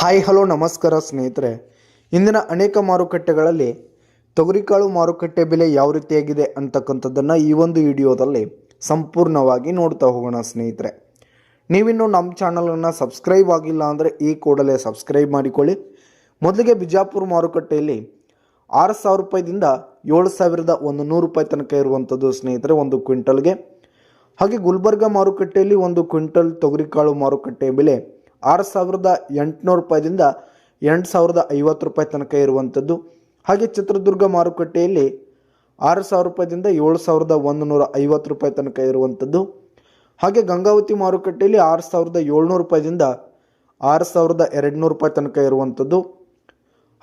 Hi, hello, ನಮಸ್ಕಾರ ಸ್ನೇಹಿತರೆ. ಇಂದಿನ ಅನೇಕ ಮಾರುಕಟ್ಟೆಗಳಲ್ಲಿ ತೊಗರಿಕಾಳು ಮಾರುಕಟ್ಟೆ ಬೆಲೆ ಯಾವ ರೀತಿಯಾಗಿದೆ ಅಂತಕ್ಕಂಥದ್ದನ್ನು ಈ ಒಂದು ವಿಡಿಯೋದಲ್ಲಿ ಸಂಪೂರ್ಣವಾಗಿ ನೋಡ್ತಾ ಹೋಗೋಣ ಸ್ನೇಹಿತರೆ. ನೀವಿನ್ನು ನಮ್ಮ ಚಾನಲನ್ನು ಸಬ್ಸ್ಕ್ರೈಬ್ ಆಗಿಲ್ಲ ಅಂದರೆ ಈ ಕೂಡಲೇ ಸಬ್ಸ್ಕ್ರೈಬ್ ಮಾಡಿಕೊಳ್ಳಿ. ಮೊದಲಿಗೆ ಬಿಜಾಪುರ ಮಾರುಕಟ್ಟೆಯಲ್ಲಿ ಆರು ಸಾವಿರ ರೂಪಾಯಿದಿಂದ ಏಳು ಸಾವಿರದ ಒಂದು ನೂರು ರೂಪಾಯಿ ತನಕ ಇರುವಂಥದ್ದು ಸ್ನೇಹಿತರೆ ಒಂದು ಕ್ವಿಂಟಲ್ಗೆ. ಹಾಗೆ ಗುಲ್ಬರ್ಗ ಮಾರುಕಟ್ಟೆಯಲ್ಲಿ ಒಂದು ಕ್ವಿಂಟಲ್ ತೊಗರಿಕಾಳು ಮಾರುಕಟ್ಟೆ ಬೆಲೆ ಆರು ಸಾವಿರದ ಎಂಟುನೂರು ರೂಪಾಯಿದಿಂದ ಎಂಟು ಸಾವಿರದ ಐವತ್ತು ರೂಪಾಯಿ ತನಕ ಇರುವಂಥದ್ದು. ಹಾಗೆ ಚಿತ್ರದುರ್ಗ ಮಾರುಕಟ್ಟೆಯಲ್ಲಿ ಆರು ಸಾವಿರ ರೂಪಾಯಿದಿಂದ ಏಳು ಸಾವಿರದ ಒಂದು ನೂರ ಐವತ್ತು ರೂಪಾಯಿ ತನಕ ಇರುವಂಥದ್ದು. ಹಾಗೆ ಗಂಗಾವತಿ ಮಾರುಕಟ್ಟೆಯಲ್ಲಿ ಆರು ಸಾವಿರದ ಏಳ್ನೂರು ರೂಪಾಯಿದಿಂದ ಆರು ಸಾವಿರದ ಎರಡುನೂರು ರೂಪಾಯಿ ತನಕ ಇರುವಂಥದ್ದು.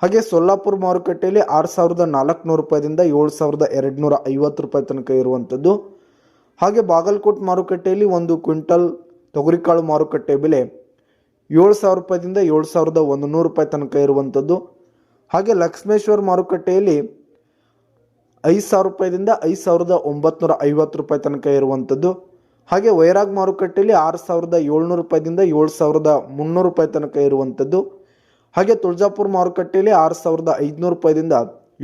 ಹಾಗೆ ಸೊಲ್ಲಾಪುರ ಮಾರುಕಟ್ಟೆಯಲ್ಲಿ ಆರು ಸಾವಿರದ ನಾಲ್ಕುನೂರು ರೂಪಾಯಿದಿಂದ ಏಳು ಸಾವಿರದ ಎರಡುನೂರ ಐವತ್ತು ರೂಪಾಯಿ ತನಕ ಇರುವಂಥದ್ದು. ಹಾಗೆ ಬಾಗಲಕೋಟ್ ಮಾರುಕಟ್ಟೆಯಲ್ಲಿ ಒಂದು ಕ್ವಿಂಟಲ್ ತೊಗರಿಕಾಳು ಮಾರುಕಟ್ಟೆ ಬೆಲೆ ಏಳು ಸಾವಿರ ರೂಪಾಯಿದಿಂದ ಏಳು ಸಾವಿರದ ಒಂದು ನೂರು ರೂಪಾಯಿ ತನಕ ಇರುವಂಥದ್ದು. ಹಾಗೆ ಲಕ್ಷ್ಮೇಶ್ವರ ಮಾರುಕಟ್ಟೆಯಲ್ಲಿ ಐದು ಸಾವಿರ ರೂಪಾಯಿದಿಂದ ಐದು ಸಾವಿರದ ಒಂಬತ್ತು ಐವತ್ತು ರೂಪಾಯಿ ತನಕ ಇರುವಂಥದ್ದು. ಹಾಗೆ ವೈರಾಗ್ ಮಾರುಕಟ್ಟೆಯಲ್ಲಿ ಆರು ಸಾವಿರದ ಏಳ್ನೂರು ರೂಪಾಯಿದಿಂದ ಏಳು ಸಾವಿರದ ಮುನ್ನೂರು ರೂಪಾಯಿ ತನಕ ಇರುವಂಥದ್ದು. ಹಾಗೆ ತುಳಜಾಪುರ ಮಾರುಕಟ್ಟೆಯಲ್ಲಿ ಆರು ಸಾವಿರದ ಐದುನೂರು ರೂಪಾಯಿದಿಂದ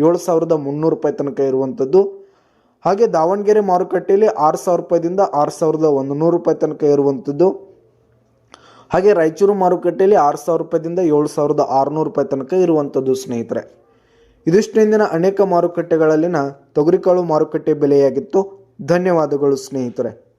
ಏಳು ಸಾವಿರದ ಮುನ್ನೂರು ರೂಪಾಯಿ ತನಕ ಇರುವಂಥದ್ದು. ಹಾಗೆ ದಾವಣಗೆರೆ ಮಾರುಕಟ್ಟೆಯಲ್ಲಿ ಆರು ಸಾವಿರ ರೂಪಾಯಿದಿಂದ ಆರು ಸಾವಿರದ ಒಂದು ನೂರು ರೂಪಾಯಿ ತನಕ ಇರುವಂಥದ್ದು. ಹಾಗೆ ರಾಯಚೂರು ಮಾರುಕಟ್ಟೆಯಲ್ಲಿ ಆರು ಸಾವಿರ ರೂಪಾಯಿದಿಂದ ಏಳು ಸಾವಿರದ ಆರುನೂರು ರೂಪಾಯಿ ತನಕ ಇರುವಂಥದ್ದು ಸ್ನೇಹಿತರೆ. ಇದಿಷ್ಟು ಇಂದಿನ ಅನೇಕ ಮಾರುಕಟ್ಟೆಗಳಲ್ಲಿನ ತೊಗರಿಕಾಳು ಮಾರುಕಟ್ಟೆ ಬೆಲೆಯಾಗಿತ್ತು. ಧನ್ಯವಾದಗಳು ಸ್ನೇಹಿತರೆ.